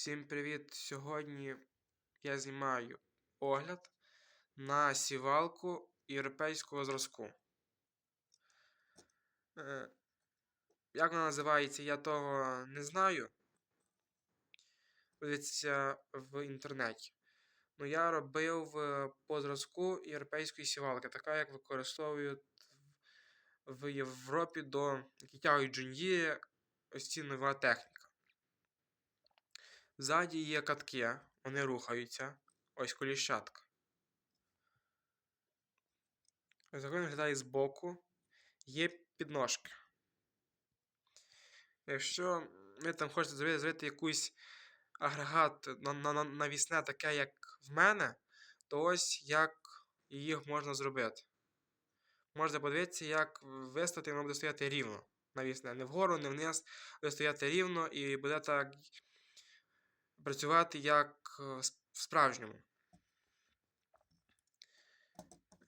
Всім привіт! Сьогодні я знімаю огляд на сівалку європейського зразку. Е, Як вона називається, я того не знаю. Дивіться в інтернеті. Ну, я робив е, по зразку європейської сівалки, така як використовують в Європі до які тягують ось ці нова техніка. Ззаді є катки, вони рухаються. Ось коліщатка. Він виглядає збоку. Є підножки. Якщо ви там хочете зробити, якийсь агрегат на, на, на, навісне, таке, як в мене, то ось як їх можна зробити. Можете подивитися, як виставити, воно буде стояти рівно. Навісне. Не вгору, не вниз, буде стояти рівно і буде так працювати як е, в справжньому.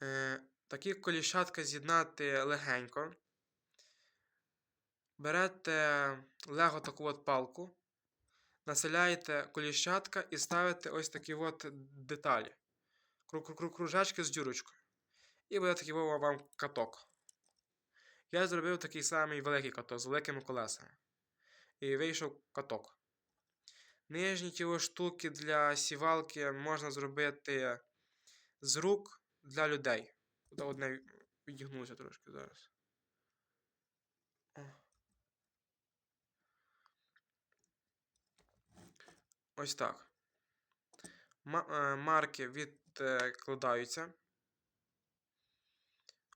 Е, Такі коліщатка з'єднати легенько. Берете лего таку от палку, населяєте коліщатка і ставите ось такі от деталі. Кружечки з дюрочкою. І буде такий вам каток. Я зробив такий самий великий каток з великими колесами. І вийшов каток. Нижні ті штуки для сівалки можна зробити з рук для людей. Тут одне відігнуся трошки зараз. Ось так. Марки відкладаються.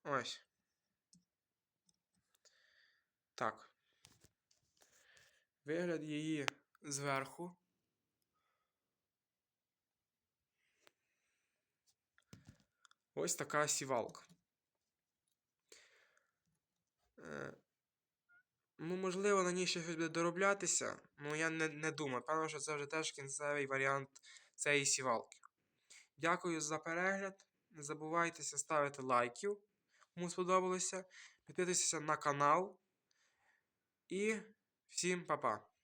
Ось. Так. Вигляд її зверху. Ось така сівалка. Е, ну, можливо, на ній ще щось буде дороблятися, ну я не, не думаю. Певно, що це вже теж кінцевий варіант цієї сівалки. Дякую за перегляд. Не забувайте ставити лайків, кому сподобалося. Підписуйтесь на канал. І всім па-па!